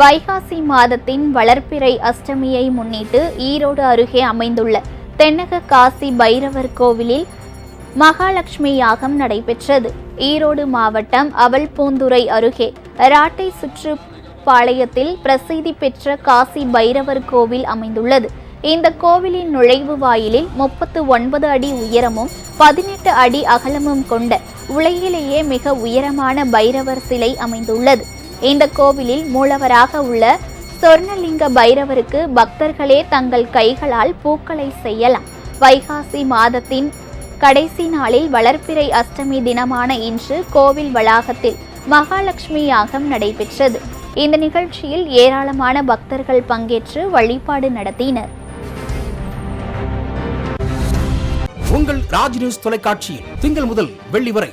வைகாசி மாதத்தின் வளர்ப்பிறை அஷ்டமியை முன்னிட்டு ஈரோடு அருகே அமைந்துள்ள தென்னக காசி பைரவர் கோவிலில் மகாலட்சுமி யாகம் நடைபெற்றது. ஈரோடு மாவட்டம் அவல்பூந்துறை அருகே ராட்டை சுற்றுப்பாளையத்தில் பிரசித்தி பெற்ற காசி பைரவர் கோவில் அமைந்துள்ளது. இந்த கோவிலின் நுழைவு வாயிலில் முப்பத்து ஒன்பது அடி உயரமும் பதினெட்டு அடி அகலமும் கொண்ட உலகிலேயே மிக உயரமான பைரவர் சிலை அமைந்துள்ளது. இந்த கோவிலில் மூலவராக உள்ள சொர்ணலிங்க பைரவருக்கு பக்தர்களே தங்கள் கைகளால் பூக்களை செய்யலாம். வைகாசி மாதத்தின் கடைசி நாளில் வளர்ப்பிறை அஷ்டமி தினமான இன்று கோவில் வளாகத்தில் மகாலட்சுமி யாகம் நடைபெற்றது. இந்த நிகழ்ச்சியில் ஏராளமான பக்தர்கள் பங்கேற்று வழிபாடு நடத்தினர். உங்கள் ராஜ் நியூஸ் தொலைக்காட்சியில் திங்கள் முதல் வெள்ளி வரை